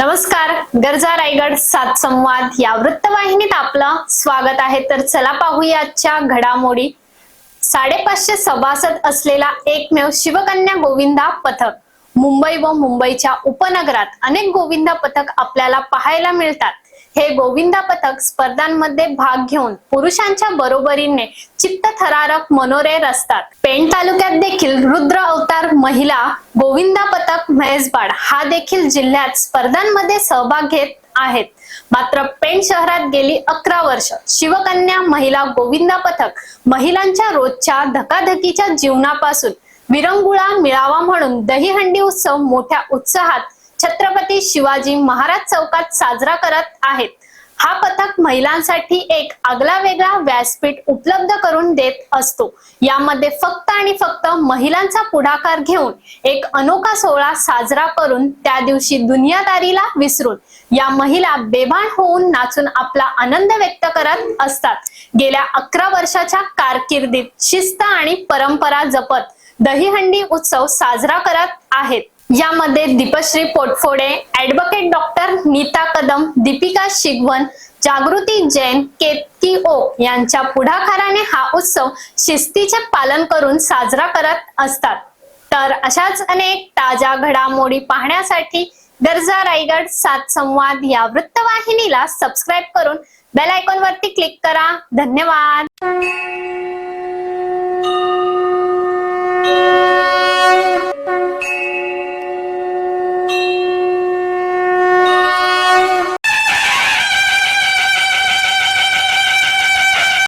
नमस्कार गरजा रायगड सात संवाद या वृत्तवाहिनीत आपलं स्वागत आहे. तर चला पाहूया आजच्या घडामोडी. साडेपाचशे सभासद असलेला एकमेव शिवकन्या गोविंदा पथक. मुंबई व मुंबईच्या उपनगरात अनेक गोविंदा पथक आपल्याला पाहायला मिळतात. हे गोविंदा पथक स्पर्धांमध्ये भाग घेऊन पुरुषांच्या बरोबरीने चित्तथरारक मनोरे रचतात. पेण तालुक्यात देखील रुद्र अवतार महिला गोविंदा पथक म्हैसबाड हा देखील जिल्ह्यात स्पर्धांमध्ये सहभाग घेत आहेत. मात्र पेण शहरात गेली अकरा वर्ष शिवकन्या महिला गोविंदा पथक महिलांच्या रोजच्या धकाधकीच्या जीवनापासून विरंगुळा मिळावा म्हणून दहीहंडी उत्सव मोठ्या उत्साहात छत्रपती शिवाजी महाराज चौकात साजरा करत आहेत. हा पथक महिलांसाठी एक आगला वेगळा व्यासपीठ उपलब्ध करून देत असतो. यामध्ये फक्त आणि फक्त महिलांचा पुढाकार घेऊन एक अनोखा सोहळा साजरा करून त्या दिवशी दुनियादारीला विसरून या महिला बेभान होऊन नाचून आपला आनंद व्यक्त करत असतात. गेल्या अकरा वर्षाच्या कारकिर्दीत शिस्त आणि परंपरा जपत दहीहंडी उत्सव साजरा करत आहेत. यामध्ये दीपश्री पोटफोडे ऍडव्होकेट डॉक्टर नीता कदम दीपिका शिगवन जागृती जैन केतकी ओ यांच्या पुढाकाराने हा उत्सव शिस्तीचे पालन करून साजरा करत असतात. तर अशाच अनेक ताज्या घडामोडी पाहण्यासाठी गरजा रायगड सात संवाद या वृत्तवाहिनीला सबस्क्राईब करून बेल आयकॉन वरती क्लिक करा. धन्यवाद.